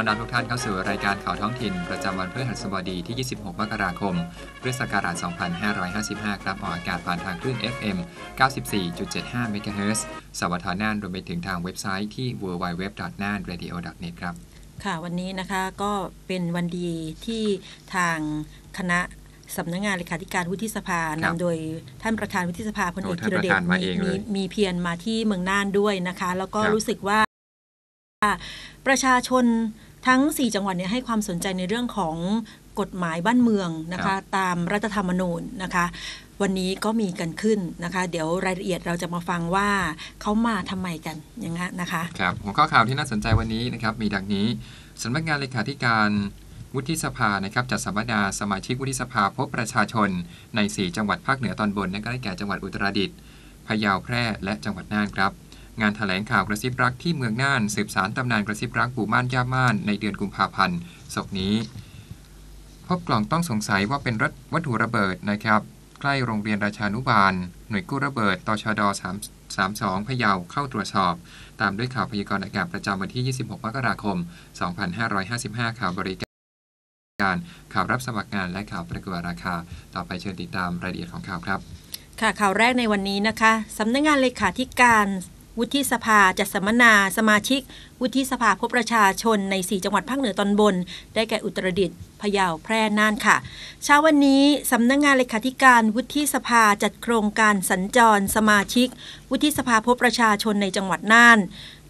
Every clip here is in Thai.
อนรับทุกท่านเข้าสู่รายการข่าวท้องถิ่น ประจำวันพฤหัสบดีที่ 26 มกราคม พุทธศักราช 2555 ครับ ออกอากาศผ่านทางคลื่น FM 94.75 MHz สวทน่านรวมไปถึงทางเว็บไซต์ที่ www.nanradio.net ครับ ค่ะ วันนี้นะคะก็เป็นวันดีที่ทางคณะสำนักงงานเลขาธิการวุฒิสภาครับนำโดยท่านประธานวุฒิสภาพลเอกโอ้ท่านธีรเดชประธานมาเองมีเลยมีเพียรมาที่เมืองน่านด้วยนะคะ แล้วก็ครับรู้สึกว่าประชาชน ทั้ง 4 จังหวัดเนี่ยให้ความสนใจในเรื่องของกฎหมายบ้านเมืองนะคะ ตามรัฐธรรมนูญนะคะ วันนี้ก็มีกันขึ้นนะคะ เดี๋ยวรายละเอียดเราจะมาฟังว่าเขามาทำไมกันอย่างนั้นนะคะ ครับหัวข้อข่าวที่น่าสนใจวันนี้นะครับ มีดังนี้สำนักงานเลขาธิการวุฒิสภานะครับจัดสัมมนาสมาชิกวุฒิสภาพบประชาชน ใน 4 จังหวัดภาคเหนือตอนบนนั่นก็ได้แก่จังหวัดอุตรดิตถ์พะเยาแพร่และจังหวัดน่านครับ งานแถลงข่าวกระซิบรักที่เมืองน่าน สืบสารตำนานกระซิบรักปู่ม่านย่าม่านในเดือนกุมภาพันธ์ศกนี้ พบกล่องต้องสงสัยว่าเป็นวัตถุระเบิดนะครับใกล้โรงเรียนราชานุบาล หน่วยกู้ระเบิดตชด3 32 พะเยาเข้าตรวจสอบ ตามด้วยข่าวพยากรณ์อากาศประจำวันที่ 26 มกราคม 2555 ข่าวบริการ ข่าวรับสมัครงานและข่าวประกวดราคา ต่อไปเชิญติดตามรายละเอียดของข่าวครับ ค่ะข่าวแรกในวันนี้นะคะสำนักงานเลขาธิการ วุฒิสภาจัดสัมมนาสมาชิก วุฒิสภาพบประชาชนใน 4 จังหวัดภาคเหนือตอนบน ได้แก่อุตรดิตถ์พะเยาแพร่น่านค่ะ เช้าวันนี้สำนักงานเลขาธิการวุฒิสภาจัดโครงการสัญจรสมาชิก วุฒิสภาพบประชาชนในจังหวัดน่าน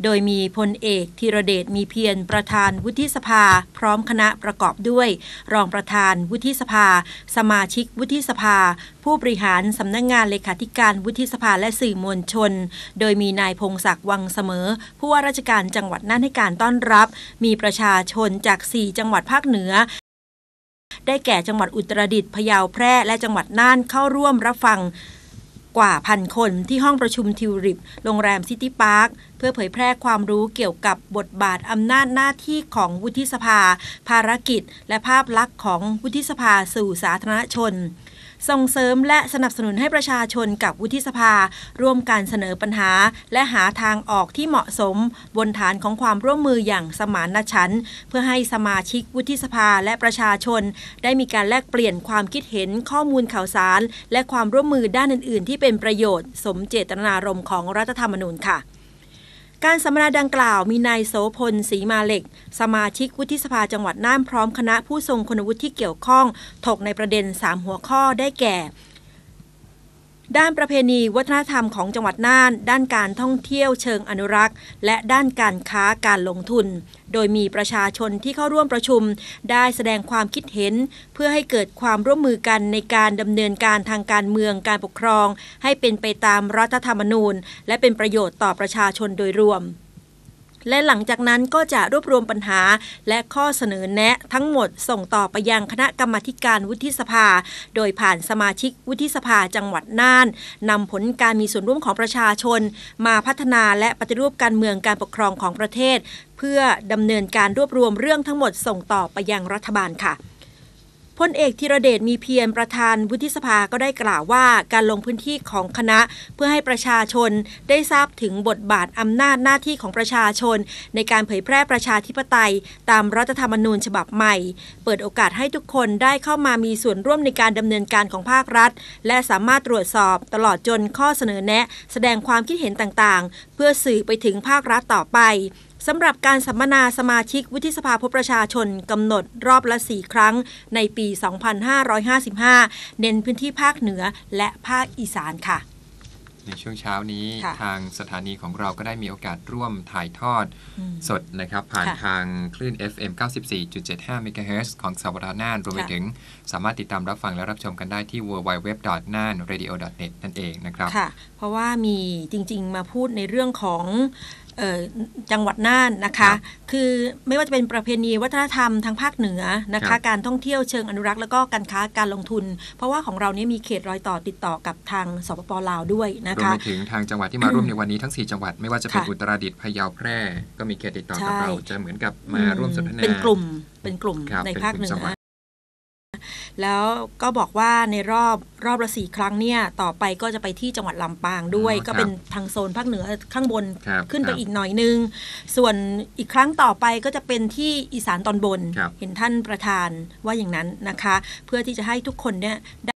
โดยมีพลเอกธีรเดชมีเพียรประธานวุฒิสภา พร้อมคณะประกอบด้วย รองประธานวุฒิสภา สมาชิกวุฒิสภา ผู้บริหารสำนักงานเลขาธิการวุฒิสภาและสื่อมวลชน โดยมีนายพงศักดิ์วังเสมอ ผู้ว่าราชการจังหวัดน่านให้การต้อนรับ มีประชาชนจาก 4 จังหวัดภาคเหนือ ได้แก่จังหวัดอุตรดิตถ์พะเยาแพร่ และจังหวัดน่านเข้าร่วมรับฟังกว่าพันคนที่ห้องประชุมทิวริป โรงแรมซิตี้พาร์ค เพื่อเผยแพร่ความรู้เกี่ยวกับบทบาทอำนาจหน้าที่ของวุฒิสภา ภารกิจ และภาพลักษณ์ของวุฒิสภาสู่สาธารณชน ส่งเสริมและสนับสนุนให้ประชาชนกับวุฒิสภา ร่วมการเสนอปัญหา และหาทางออกที่เหมาะสม บนฐานของความร่วมมืออย่างสมานฉันท์เพื่อให้สมาชิกวุฒิสภาและประชาชน ได้มีการแลกเปลี่ยนความคิดเห็นข้อมูลข่าวสาร และความร่วมมือด้านอื่น ๆ ที่เป็นประโยชน์ สมเจตนารมณ์ของรัฐธรรมนูญค่ะ การสัมมนาดังกล่าวมีนายโสพลศรีมาเหล็ก สมาชิกวุฒิสภาจังหวัดน่านพร้อมคณะผู้ทรงคุณวุฒิที่เกี่ยวข้อง ถกในประเด็น 3 หัวข้อได้แก่ ด้านประเพณีวัฒนธรรมของจังหวัดน่าน ด้านการท่องเที่ยวเชิงอนุรักษ์ และด้านการค้าการลงทุน โดยมีประชาชนที่เข้าร่วมประชุม ได้แสดงความคิดเห็น เพื่อให้เกิดความร่วมมือกันในการดำเนินการทางการเมืองการปกครอง ให้เป็นไปตามรัฐธรรมนูญ และเป็นประโยชน์ต่อประชาชนโดยรวม และหลังจากนั้นก็จะรวบรวมปัญหา และข้อเสนอแนะทั้งหมดส่งต่อไปยังคณะกรรมาการวุฒิสภา โดยผ่านสมาชิกวุฒิสภาจังหวัดน่านนำผลการมีส่วนร่วมของประชาชน มาพัฒนาและปฏิรูปการเมืองการปกครองของประเทศ เพื่อดำเนินการรวบรวมเรื่องทั้งหมดส่งต่อไปยังรัฐบาลค่ะ พลเอกธีรเดชมีเพียรประธานวุฒิสภาก็ได้กล่าวว่าการลงพื้นที่ของคณะเพื่อให้ประชาชนได้ทราบถึงบทบาทอำนาจหน้าที่ของประชาชน ในการเผยแพร่ประชาธิปไตย ตามรัฐธรรมนูญฉบับใหม่ เปิดโอกาสให้ทุกคนได้เข้ามามีส่วนร่วมในการดำเนินการของภาครัฐ และสามารถตรวจสอบตลอดจนข้อเสนอแนะ แสดงความคิดเห็นต่างๆ เพื่อสื่อไปถึงภาครัฐต่อไป สำหรับการสัมมนาสมาชิกวุฒิสภาพบประชาชนกำหนดรอบละ 4 ครั้งในปี 2555 เน้นพื้นที่ภาคเหนือและภาคอีสานค่ะ ในช่วงเช้านี้ค่ะทางสถานีของเราก็ได้มีโอกาสร่วมถ่ายทอดอืมสดนะครับ ผ่านค่ะทางคลื่น FM 94.75 MHz ของสวทน่านรวมไปค่ะถึง สามารถติดตามรับฟังและรับชมกันได้ที่ www.nanradio.net นั่นเองนะครับ ค่ะ เพราะว่ามีจริง ๆ มาพูดในเรื่องของเอ่อ จังหวัดน่านนะครัคะบคือไม่ว่าจะเป็นประเพณีวัฒนธรรมทางภาคเหนือนะครัคะบการท่องเที่ยวเชิงอนุรักษ์แล้วก็การค้าการลงทุน เพราะว่าของเราเนี่ยมีเขตรอยต่อติดต่อกับทางสปปลาวด้วยนะรวมคะไปถึงทางจังหวัดที่มาร่วมในวันนี้ทั้ง 4 จังหวัดไม่ว่าจะเป็นค่ะอุตรดิตถ์พะเยาแพร่ ก็มีเขตติดต่อกับใช่เราจะเหมือนกับมาร่วมสนทนาเป็นกลุ่มเป็นกลุ่มครับในเป็นภาคกลุ่เหมนืจัองหวัด แล้วก็บอกว่าในรอบรอบละสี่ครั้งเนี่ยต่อไปก็จะไปที่จังหวัดลำปางด้วยอ๋อก็ครับเป็นทางโซนภาคเหนือข้างบนครับขึ้นไปครับอีกหน่อยนึง ส่วนอีกครั้งต่อไปก็จะเป็นที่อีสานตอนบนครับเห็นท่านประธานว่าอย่างนั้นนะคะ เพื่อที่จะให้ทุกคนเนี่ยได้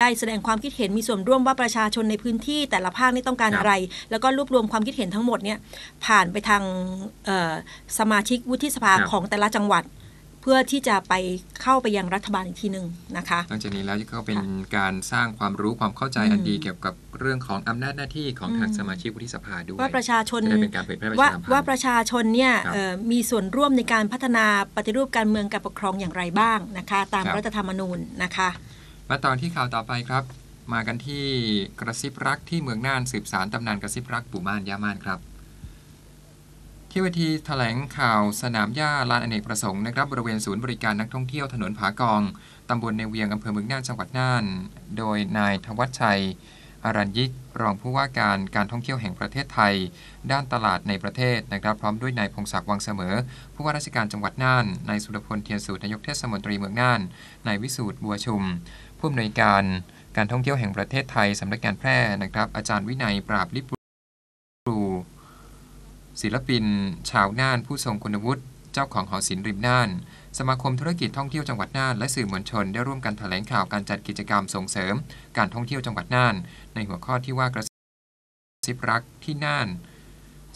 ได้แสดงความคิดเห็นมีส่วนร่วมว่าประชาชนในพื้นที่แต่ละภาคนี่ต้องการครับอะไร แล้วก็รวบรวมความคิดเห็นทั้งหมดเนี่ยผ่านไปทางเอ่อสมาชิกวุฒิสภาครับของแต่ละจังหวัด เพื่อที่จะไปเข้าไปยังรัฐบาลอีกทีหนึ่งนะคะนอกจากนี้แล้วก็เป็นการสร้างความรู้ความเข้าใจอืมอันดีเกี่ยวกับเรื่องของอำนาจหน้าที่ของทางอืมสมาชิกวุฒิสภาด้วยว่าประชาชนจะได้เป็นการเผยแพร่ประว่าชาสัมพันธ์ว่าประชาชนเนี่ยครับเอ่อมีส่วนร่วมในการพัฒนาปฏิรูปการเมืองการปกครองอย่างไรบ้างนะคะ ตามครับรัฐธรรมนูญนะคะมาต่อที่ข่าวต่อไปครับ มากันที่กระซิบรักที่เมืองน่านสืบสารตำนานกระซิบรักปู่ม่านย่าม่านครับ ที่เวทีแถลงข่าวสนามหญ้าลานอเนกประสงค์นะครับบริเวณศูนย์บริการนักท่องเที่ยวถนนผากอง ตำบลในเวียง อำเภอเมืองน่านจังหวัดน่าน โดยนายธวัชชัย อรัญยิก รองผู้ว่าการการท่องเที่ยวแห่งประเทศไทย ด้านตลาดในประเทศนะครับ พร้อมด้วยนายพงศักดิ์วังเสมอ ผู้ว่าราชการจังหวัดน่าน นายสุรพลเทียนสูตรนายกเทศมนตรีเมืองน่าน นายวิสูตรบัวชุม ผู้อำนวยการการท่องเที่ยวแห่งประเทศไทยสำนักงานแพร่นะครับ อาจารย์วินัยปราบลิบปรู ศิลปิน ชาวน่านผู้ทรงคุณวุฒิเจ้าของหอศิลป์ริมน่าน สมาคมธุรกิจท่องเที่ยวจังหวัดน่านและสื่อมวลชนได้ร่วมกันแถลงข่าวการจัดกิจกรรมส่งเสริม การท่องเที่ยวจังหวัดน่าน ในหัวข้อที่ว่ากระซิบรักที่น่าน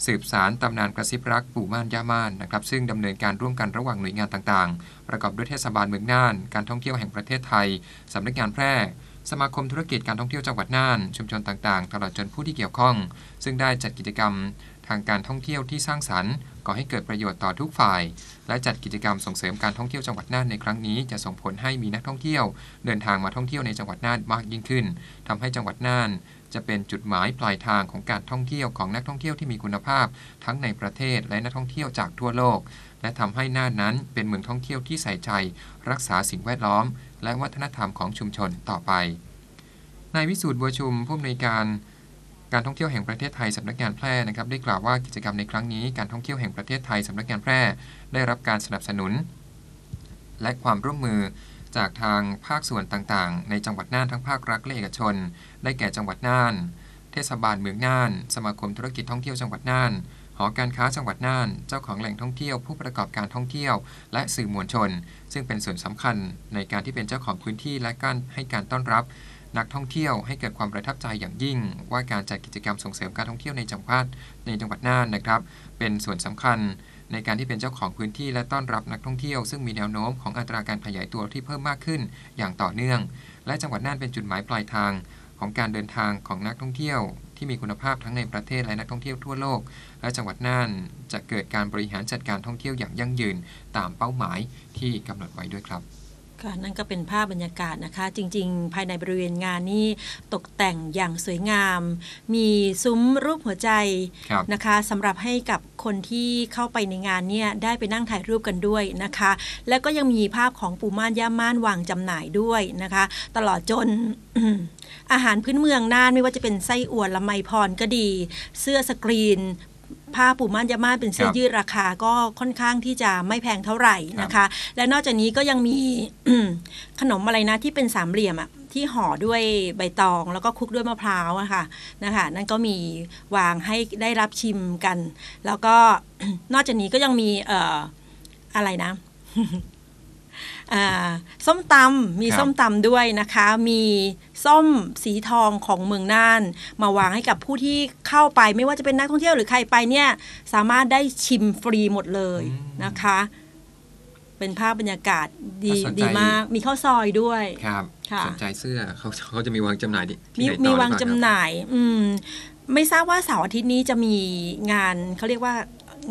สืบสารตำนานกระซิบรักปู่ม่านย่าม่านนะครับซึ่งดำเนินการร่วมกันระหว่างหน่วยงานต่างๆ ประกอบด้วยเทศบาลเมืองน่าน การท่องเที่ยวแห่งประเทศไทยสำนักงานแพร่สมาคมธุรกิจการท่องเที่ยวจังหวัดน่าน ชุมชนต่างๆ ตลอดจนผู้ที่เกี่ยวข้อง ซึ่งได้จัดกิจกรรม ทางการท่องเที่ยวที่สร้างสรรค์ก่อให้เกิดประโยชน์ต่อทุกฝ่าย และจัดกิจกรรมส่งเสริมการท่องเที่ยวจังหวัดน่านในครั้งนี้จะส่งผลให้มีนักท่องเที่ยว เดินทางมาท่องเที่ยวในจังหวัดน่านมากยิ่งขึ้นทำให้จังหวัดน่านจะเป็นจุดหมายปลายทางของการท่องเที่ยวของนักท่องเที่ยวที่มีคุณภาพ ทั้งในประเทศและนักท่องเที่ยวจากทั่วโลก และทำให้น่านนั้นเป็นเมืองท่องเที่ยวที่ใส่ใจ รักษาสิ่งแวดล้อม และวัฒนธรรมของชุมชนต่อไปนายวิสูตรบัวชุมผู้อำนวยการ การท่องเที่ยวแห่งประเทศไทยสำนักงานแพร่นะครับได้กล่าวว่ากิจกรรมในครั้งนี้การท่องเที่ยวแห่งประเทศไทยสำนักงานแพร่ ได้รับการสนับสนุน และความร่วมมือจากทางภาคส่วนต่างๆ ในจังหวัดน่านทั้งภาครัฐและเอกชน ได้แก่จังหวัดน่าน เทศบาลเมืองน่าน สมาคมธุรกิจท่องเที่ยวจังหวัดน่านหอการค้าจังหวัดน่าน เจ้าของแหล่งท่องเที่ยว ผู้ประกอบการท่องเที่ยว และสื่อมวลชน ซึ่งเป็นส่วนสำคัญในการที่เป็นเจ้าของพื้นที่และการให้การต้อนรับ นักท่องเที่ยวให้เกิดความประทับใจอย่างยิ่ง ว่าการจัดกิจกรรมส่งเสริมการท่องเที่ยวในจังหวัดในจังหวัดน่านนะครับ เป็นส่วนสำคัญในการที่เป็นเจ้าของพื้นที่และต้อนรับนักท่องเที่ยว ซึ่งมีแนวโน้มของอัตราการขยายตัวที่เพิ่มมากขึ้นอย่างต่อเนื่อง และจังหวัดน่านเป็นจุดหมายปลายทาง ของการเดินทางของนักท่องเที่ยว ที่มีคุณภาพทั้งในประเทศและนักท่องเที่ยวทั่วโลก และจังหวัดน่านจะเกิดการบริหารจัดการท่องเที่ยวอย่างยั่งยืน ตามเป้าหมายที่กำหนดไว้ด้วยครับ ค่ะนั่นก็เป็นภาพบรรยากาศนะคะ จริง ๆ ภายในบริเวณงานนี้ตกแต่งอย่างสวยงาม มีซุ้มรูปหัวใจครับนะคะสำหรับให้กับคนที่เข้าไปในงานเนี่ยได้ไปนั่งถ่ายรูปกันด้วยนะคะ แล้วก็ยังมีภาพของปูม่านย่าม่านวางจำหน่ายด้วยนะคะ ตลอดจนอาหารพื้นเมืองน่านไม่ว่าจะเป็นไส้อั่วละไมพรก็ดี เสื้อสกรีน ผ้าปูม่านยาม่านเป็นเสื้อครับยืดราคาก็ค่อนข้างที่จะไม่แพงเท่าไหร่นะคะ และนอกจากนี้ก็ยังมีขนมอะไรนะที่เป็นสามเหลี่ยมอะที่ห่อด้วยใบตองแล้วก็คลุกด้วยมะพร้าวอะค่ะนะคะ นั่นก็มีวางให้ได้รับชิมกัน แล้วก็นอกจากนี้ก็ยังมีเอ่ออะไรนะอ่า ส้มตำมีครับส้มตำด้วยนะคะ มีส้มสีทองของเมืองน่าน มาวางให้กับผู้ที่เข้าไปไม่ว่าจะเป็นนักท่องเที่ยวหรือใครไปเนี่ยสามารถได้ชิมฟรีหมดเลยอืมนะคะ เป็นภาพบรรยากาศดีถ้าสนใจดีมากมีข้าวซอยด้วยครับค่ะสนใจเสื้อเขาเขาจะมีวางจำหน่ายที่มีไหนต่อมีหรือวางเปล่จำหน่าย อืมไม่ทราบว่าเสาร์อาทิตย์นี้จะมีงานเขาเรียกว่า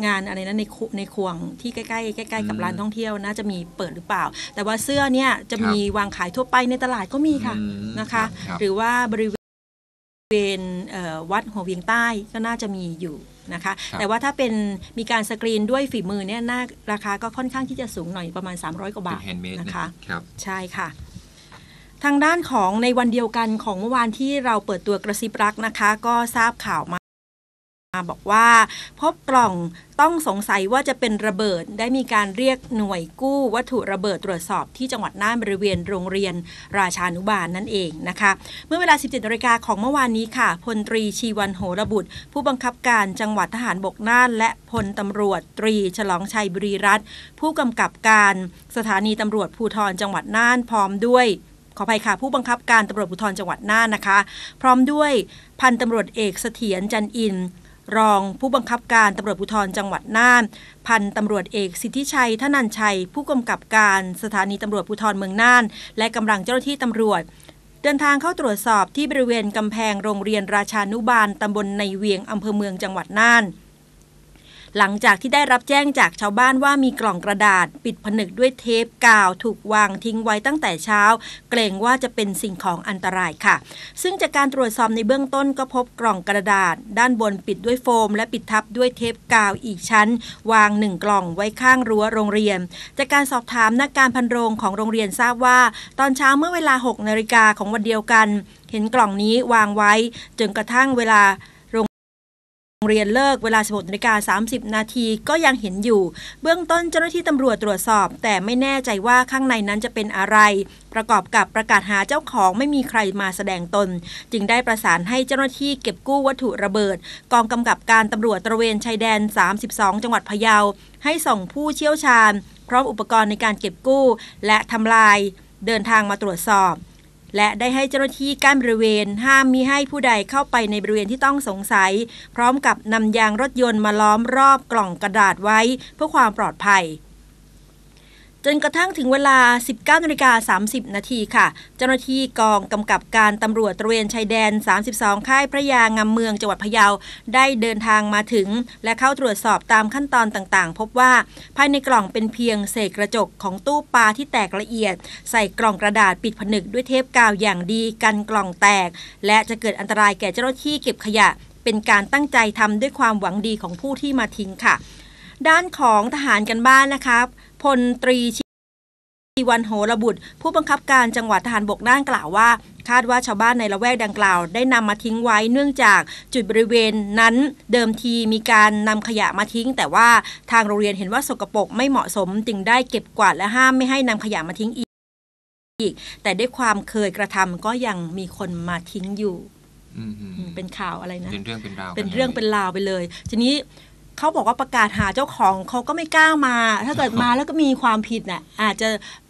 งานอะไรนะในคุในควงที่ใกล้ๆใกล้ๆกับร้านท่องเที่ยวน่าจะมีเปิดหรือเปล่า แต่ว่าเสื้อเนี่ยจะมีวางขายทั่วไปในตลาดก็มีค่ะอืมนะคะรับหรือว่าบริเวณเอ่อวัดหัวเวียงใต้ก็น่าจะมีอยู่นะคะครับแต่ว่าถ้าเป็นมีการสกรีนด้วยฝีมือเนี่ยน่าราคาก็ค่อนข้างที่จะสูงหน่อยประมาณ 300 กว่าเป็บาทนแฮนด์เมดนะคะครับใช่ค่ะ ทางด้านของในวันเดียวกันของเมื่อวานที่เราเปิดตัวกระซิบรักนะคะ ก็ทราบข่าวมา บอกว่าพบกล่องต้องสงสัยว่าจะเป็นระเบิดได้มีการเรียกหน่วยกู้วัตถุระเบิดตรวจสอบที่จังหวัดน่านบริเวณโรงเรียนราชานุบาลนนั่นเองนะคะ เมื่อเวลา 17นาฬิกาของเมื่อวานนี้ค่ะพลตรีชีวันโหระบุตร ผู้บังคับการจังหวัดทหารบกน่าน และพลตำรวจตรีฉลองชัยบุรีรัตน์ผู้กำกับการสถานีตำรวจภูธรจังหวัดน่านพร้อมด้วยขออภัยค่ะ ผู้บังคับการตำรวจภูธรจังหวัดน่านนะคะ พร้อมด้วยพันตำรวจเอกเสถียรจันอิน รองผู้บังคับการตำรวจภูธรจังหวัดน่าน พันตำรวจเอกสิทธิชัย ทนันชัย ผู้กำกับการสถานีตำรวจภูธรเมืองน่าน และกำลังเจ้าหน้าที่ตำรวจ เดินทางเข้าตรวจสอบที่บริเวณกำแพงโรงเรียนราชานุบาลตำบลในเวียงอำเภอเมืองจังหวัดน่าน หลังจากที่ได้รับแจ้งจากชาวบ้านว่ามีกล่องกระดาษ ปิดผนึกด้วยเทปกาวถูกวางทิ้งไว้ตั้งแต่เช้า เกรงว่าจะเป็นสิ่งของอันตรายค่ะ ซึ่งจากการตรวจสอบในเบื้องต้นก็พบกล่องกระดาษ ด้านบนปิดด้วยโฟม และปิดทับด้วยเทปกาวอีกชั้น วางหนึ่งกล่องไว้ข้างรั้วโรงเรียน จากการสอบถามนักการพันโรงของโรงเรียนทราบว่า ตอนเช้าเมื่อเวลา6นาฬิกาของวันเดียวกัน เห็นกล่องนี้วางไว้จนกระทั่งเวลา เรียนเลิกเวลา 16นาฬิกา30 นาทีก็ยังเห็นอยู่ เบื้องต้นเจ้าหน้าที่ตำรวจตรวจสอบ แต่ไม่แน่ใจว่าข้างในนั้นจะเป็นอะไร ประกอบกับประกาศหาเจ้าของไม่มีใครมาแสดงตน จึงได้ประสานให้เจ้าหน้าที่เก็บกู้วัตถุระเบิด กองกำกับการตำรวจตระเวนชายแดน 32 จังหวัดพะเยา ให้ส่งผู้เชี่ยวชาญ พร้อมอุปกรณ์ในการเก็บกู้ และทำลาย เดินทางมาตรวจสอบ และได้ให้เจ้าหน้าที่กั้นบริเวณ ห้ามมิให้ผู้ใดเข้าไปในบริเวณที่ต้องสงสัย พร้อมกับนำยางรถยนต์มาล้อมรอบกล่องกระดาษไว้ เพื่อความปลอดภัย จนกระทั่งถึงเวลา 19นาฬิกา30 นาทีค่ะ เจ้าหน้าที่กองกำกับการตำรวจตระเวนชายแดน 32 ค่ายพระยางามเมืองจังหวัดพะเยา ได้เดินทางมาถึง และเข้าตรวจสอบตามขั้นตอนต่างๆ พบว่าภายในกล่องเป็นเพียงเศษกระจกของตู้ปลาที่แตกละเอียด ใส่กล่องกระดาษปิดผนึกด้วยเทปกาวอย่างดีกันกล่องแตก และจะเกิดอันตรายแก่เจ้าหน้าที่เก็บขยะ เป็นการตั้งใจทำด้วยความหวังดีของผู้ที่มาทิ้งค่ะ ด้านของทหารกันบ้านนะครับ พลตรีชีวันโหระบุตร ผู้บังคับการจังหวัดทหารบกน่านกล่าวว่า คาดว่าชาวบ้านในละแวกดังกล่าว ได้นำมาทิ้งไว้เนื่องจากจุดบริเวณนั้นเดิมทีมีการนำขยะมาทิ้ง แต่ว่าทางโรงเรียนเห็นว่าสกปรกไม่เหมาะสมจึงได้เก็บกวาดและห้ามไม่ให้นำขยะมาทิ้งอีกแต่ด้วยความเคยกระทำก็ยังมีคนมาทิ้งอยู่อืมอืมเป็นข่าวอะไรนะ เป็นเรื่องเป็นราวเป็นเรื่องเป็นราวไปเลย ทีนี้ เขาบอกว่าประกาศหาเจ้าของเขาก็ไม่กล้ามา ถ้าเกิดมาแล้วก็มีความผิดน่ะอาจจะ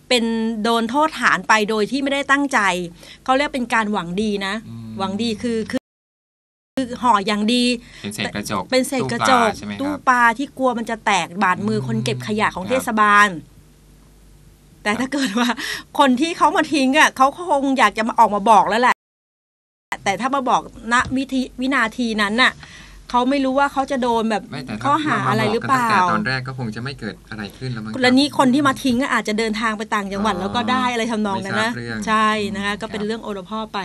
เป็นโดนโทษฐานไปโดยที่ไม่ได้ตั้งใจ เขาเรียกเป็นการหวังดีนะอืมหวังดีคือคือคือห่ออย่างดี เป็นเศษกระจกเป็นเศษกระจตู้ปกลาใช่ไหมคตู้รับปลาที่กลัวมันจะแตกบาดมืออมคนเก็บขยะของครับเทศบาล แต่ถ้าเกิดว่า คนที่เขามาทิ้งอะเขาคงอยากจะมาออกมาบอกแล้วแหละ แต่ถ้ามาบอกณวิธีวินาทีนั้นน่ะ เขาไม่รู้ว่าเขาจะโดนแบบไม่แต่ถ้ข้อหาอะไรหรือเปล่ามบกกันตั้งแต่ตอนแรกก็คงจะไม่เกิดอะไรขึ้นแล้วมั้งครับแล้วนี่คนที่มาทิ้งอะอาจจะเดินทางไปต่างจังหวัดอ๋อแล้วก็ได้อะไรทำนองนั้นไม่ทรานะบเรื่องใช่นะคะอืมก็เป็นครับเรื่องโอรพ่อไป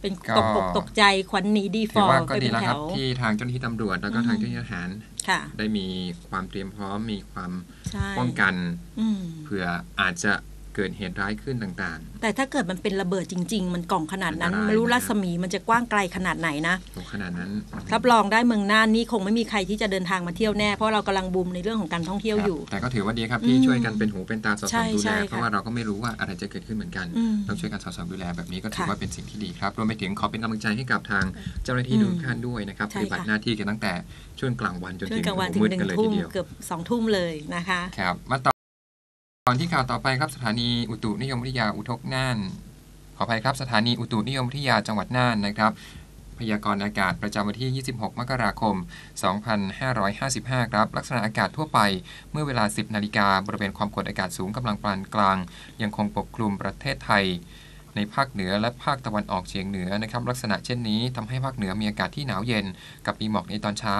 เป็นก็ตกอกตกใจขวัญหนีดีฟถืออว่าร์ก็ไปดีเป็นแล้วแถครับวที่ทางเจ้าหน้าที่ตำรวจแล้วก็อืมทางเจ้าหน้าที่ทหารค่ะได้มีความเตรียมพร้อมมีความใช่ป้องกันอืมเผื่ออาจจะ เกิดเหตุร้ายขึ้นต่างแต่ถ้าเกิดมันเป็นระเบิดจริง ๆ มันกล่องขนาดนั้นอันตรายไม่รู้นะรัศมีมันจะกว้างไกลขนาดไหนนะๆโหขนาดนั้นรับรองได้เมืองน่านนี่คงไม่มีใครที่จะเดินทางมาเที่ยวแน่เพราะเรากำลังบูมในเรื่องของการท่องเที่ยวอยู่ครับแต่ก็ถือว่าดีครับที่อืมช่วยกันเป็นหูเป็นตาสอดใช่ส่องดูใช่แลค่ะเพราะว่าเราก็ไม่รู้ว่าอะไรจะเกิดขึ้นเหมือนกันอืมต้องช่วยกันสอดส่องดูแลแบบนี้ก็ถือค่ะว่าเป็นสิ่งที่ดีครับรวมไปถึงขอเป็นกำลังใจให้กับทางเจ้าหน้าที่อืมทุกท่านด้วยนะครับใช่ปฏิบัติค่ะหน้าที่กันตั้งแต่ช่วงกลางวันจนช่วถึงงกลางวันถึมืงดหนึ่กันงเลยทุ่ทีมเดียวเกือบสองทุ่มเลยนะคะครับมาต่ อตอนที่ข่าวต่อไปครับสถานีอุตุนิยมวิทยาอุทกน่าน ขออภัยครับสถานีอุตุนิยมวิทยาจังหวัดน่านนะครับ พยากรณ์อากาศประจำวันที่ 26 มกราคม 2555 ครับ ลักษณะอากาศทั่วไปเมื่อเวลา 10 นาฬิกาบริเวณความกดอากาศสูงกำลังปานกลาง ยังคงปกคลุมประเทศไทย ในภาคเหนือและภาคตะวันออกเฉียงเหนือนะครับลักษณะเช่นนี้ทำให้ภาคเหนือมีอากาศที่หนาวเย็น กับมีหมอกในตอนเช้า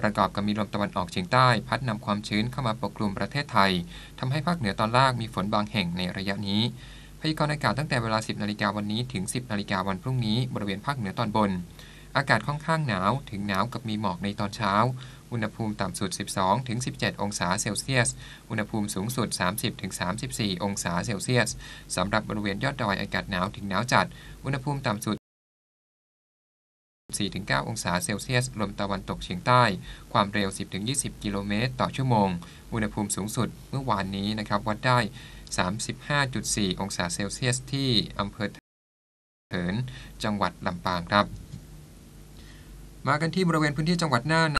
ประกอบกับมีลมตะวันออกเฉียงใต้ พัดนำความชื้นเข้ามาปกคลุมประเทศไทยทำให้ภาคเหนือตอนล่างมีฝนบางแห่งในระยะนี้พยากรณ์อากาศตั้งแต่เวลา 10นาฬิกาวันนี้ถึง 10นาฬิกาวันพรุ่งนี้บริเวณภาคเหนือตอนบน อากาศค่อนข้างหนาวถึงหนาวกับมีหมอกในตอนเช้า อุณหภูมิต่ำสุด 12ถึง17 องศาเซลเซียส อุณหภูมิสูงสุด 30ถึง34 องศาเซลเซียส สำหรับบริเวณยอดดอยอากาศหนาวถึงหนาวจัด อุณหภูมิต่ำสุด 4-9 องศาเซลเซียส ลมตะวันตกเฉียงใต้ ความเร็ว 10-20 กิโลเมตรต่อชั่วโมง อุณหภูมิสูงสุดเมื่อวานนี้นะครับวัดได้ 35.4 องศาเซลเซียส ที่อำเภอเถินจังหวัดลำปางครับ มากันที่บริเวณพื้นที่จังหวัดน่าน